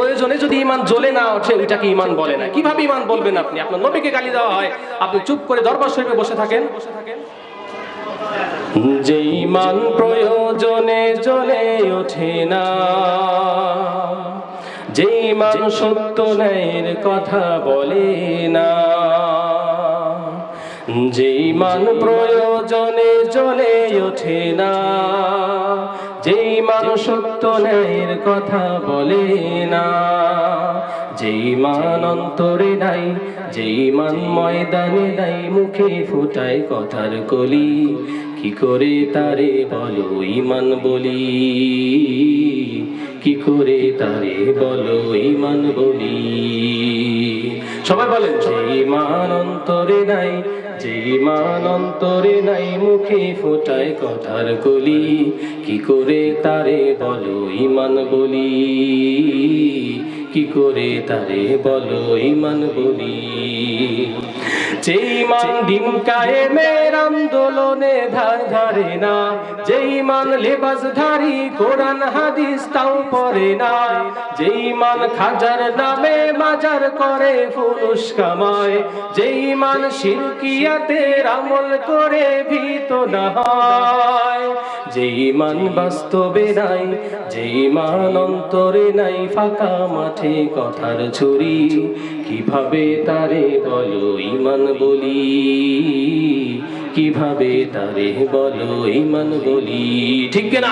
প্রয়োজনে যদি ইমান জ্বলে না ওঠে, ওইটাকে ইমান বলে না। কীভাবে ইমান বলবেন আপনি? আপনার নবীকে গালি দেওয়া হয়। আপনি চুপ করে দরবার শরীফে বসে থাকেন। বসে যে ইমান প্রয়োজনে জ্বলে ওঠে না, যে ইমান সত্য ন্যায়ের কথা বলে না যে ইমান প্রয়োজনে জ্বলে ওঠে না, যেই ইমান সত্য ন্যায়ের কথা বলে না, যেই মান অন্তরে নাই যে ইমান ময়দানে নাই, মুখে ফুটায় কথার কলি, কি করে তারে বলো ইমান বলি? কি করে তারে বলো ইমান বলি? সবাই বলেন যে ইমান অন্তরে নাই যে ইমান অন্তরে নাই মুখে ফোটায় কথার কলি। কি করে তারে বলো ইমান বলি? কি করে তারে বলো ইমান বলি? যে ইমান ডিম কায়েমের আন্দোলনে ধার ধারে না যে ইমান লেবাস ধারি কোরআন হাদিস তাও পড়ে না যে ইমান খাজার নামে মাজার করে ফুলুস কামায় যে ইমান শিরকিয়াতের আমল করে ভীত না হয় যে ইমান বাস্তবে নাই যে ইমান অন্তরে নাই ফাঁকা মাঠে কথার ছুরি কীভাবে তারে বলো ইমান বলি? কীভাবে তারে বলো ইমান বলি? ঠিক না